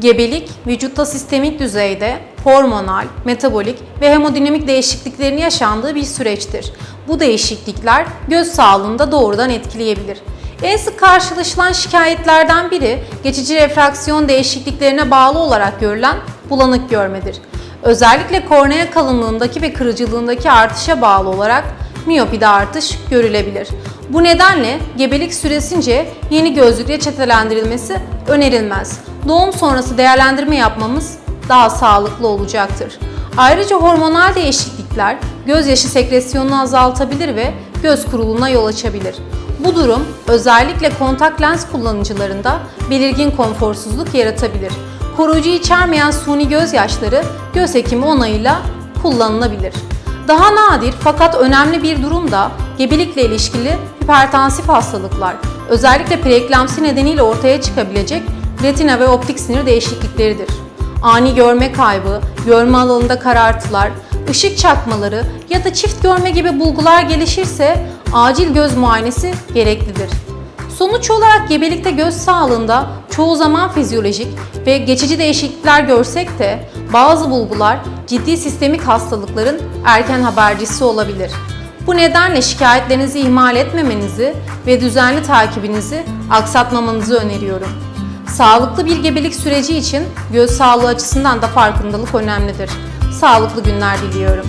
Gebelik, vücutta sistemik düzeyde hormonal, metabolik ve hemodinamik değişikliklerin yaşandığı bir süreçtir. Bu değişiklikler göz sağlığında doğrudan etkileyebilir. En sık karşılaşılan şikayetlerden biri geçici refraksiyon değişikliklerine bağlı olarak görülen bulanık görmedir. Özellikle kornea kalınlığındaki ve kırıcılığındaki artışa bağlı olarak miyopide artış görülebilir. Bu nedenle gebelik süresince yeni gözlük reçetelendirilmesi önerilmez. Doğum sonrası değerlendirme yapmamız daha sağlıklı olacaktır. Ayrıca hormonal değişiklikler gözyaşı sekresyonunu azaltabilir ve göz kuruluğuna yol açabilir. Bu durum özellikle kontak lens kullanıcılarında belirgin konforsuzluk yaratabilir. Koruyucu içermeyen suni gözyaşları göz hekimi onayıyla kullanılabilir. Daha nadir fakat önemli bir durum da gebelikle ilişkili hipertansif hastalıklar. Özellikle preeklamsi nedeniyle ortaya çıkabilecek retina ve optik sinir değişiklikleridir. Ani görme kaybı, görme alanında karartılar, ışık çakmaları ya da çift görme gibi bulgular gelişirse acil göz muayenesi gereklidir. Sonuç olarak gebelikte göz sağlığında çoğu zaman fizyolojik ve geçici değişiklikler görsek de bazı bulgular ciddi sistemik hastalıkların erken habercisi olabilir. Bu nedenle şikayetlerinizi ihmal etmemenizi ve düzenli takibinizi aksatmamanızı öneriyorum. Sağlıklı bir gebelik süreci için göz sağlığı açısından da farkındalık önemlidir. Sağlıklı günler diliyorum.